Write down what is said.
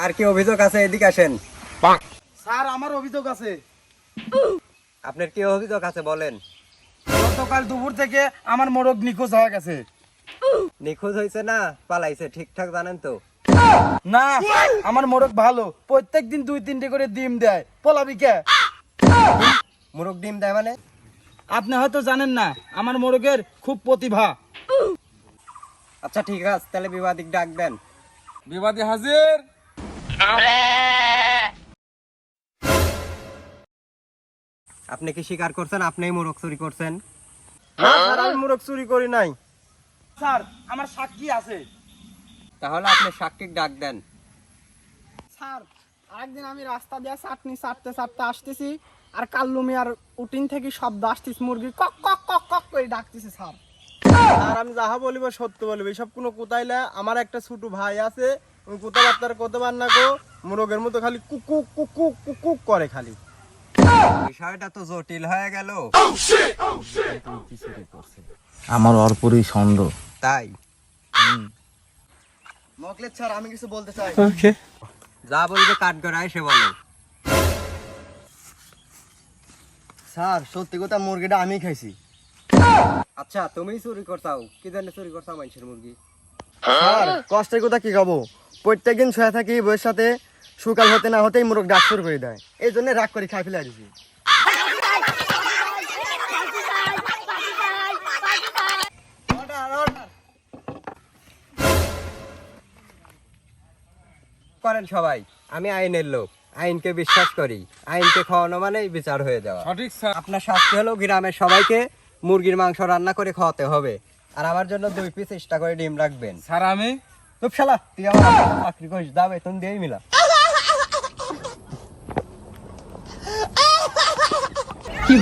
কার কি অভিযোগ আছে? এদিকে আসেন। স্যার আমার অভিযোগ আছে। আপনার কি অভিযোগ আছে বলেন। গতকাল দুপুর থেকে আমার মোরগ নিখোঁজ হয়ে গেছে। নিখোঁজ হয়েছে না? পালাইছে। ঠিকঠাক জানেন তো। না আমার মোরগ ভালো। প্রত্যেক দিন দুই তিনটে করে ডিম দেয়। পলাবি কে? মুরগ ডিম দেয় মানে? আপনি হয়তো জানেন না আমার মোরগের খুব প্রতিভা। আচ্ছা ঠিক আছে। তাহলে বিবাদিক ডাক দেন। বিবাদী হাজির! আপনি কি স্বীকার করছেন? আপনিই মুরগ চুরি করছেন। না স্যার আমি মোরগ চুরি করি নাই। স্যার আমার সাক্ষী আছে। তাহলে আপনি সাক্ষীক ডাক দেন। স্যার আরেকদিন আমি রাস্তা দিয়ে চাটনি চাটতে চাটতে আসতেছি আর কাল্লু মিয়ার উটিন থেকে শব্দ আসতেছে মুরগি কক কক কক কক করে ডাকতেছে স্যার। আর আমি যাহা বলিব সত্য বলিব। এসব কোনো কোথাইলে আমার একটা ছোট ভাই আছে কথাবার্তার কত বার না গো? মোরগের মতো খালি কুকুক কুকুক কুকুক করে খালি। বিষয়টা তো জটিল হয়ে গেল। আমার অর্পরই সন্দেহ তাই? মকলেদ স্যার আমি কিছু বলতে চাই। যা বলবে কাঠ গড়ায় সে বলো। স্যার সত্যি কথা মুরগিটা আমি খাইছি। আচ্ছা তুমি চুরি করতাও কি জানে চুরি করতাও মানুষের মুরগি? স্যার কষ্টের কথা কি খাব প্রত্যেকদিন শুয়ে থাকি বইয়ের সাথে সকাল হতে না হতেই মোরগ ডাক শুরু করে দেয়। এই জন্য রাগ করে খাই ফেলে আসছি করেন সবাই আমি আইনের লোক আইনকে বিশ্বাস করি আইনকে খাওয়ানো মানেই বিচার হয়ে যাওয়া। সঠিক স্যার। আপনার শাস্তি হলো গ্রামের সবাইকে মুরগির মাংস রান্না করে খাওয়াতে হবে আর আমার জন্য দুই পিস এক্সট্রা করে ডিম রাখবেন। স্যার আমি চুপ শালা তুই আমার চাকরি করিস দাবে তুমি দিয়েই মিলা কি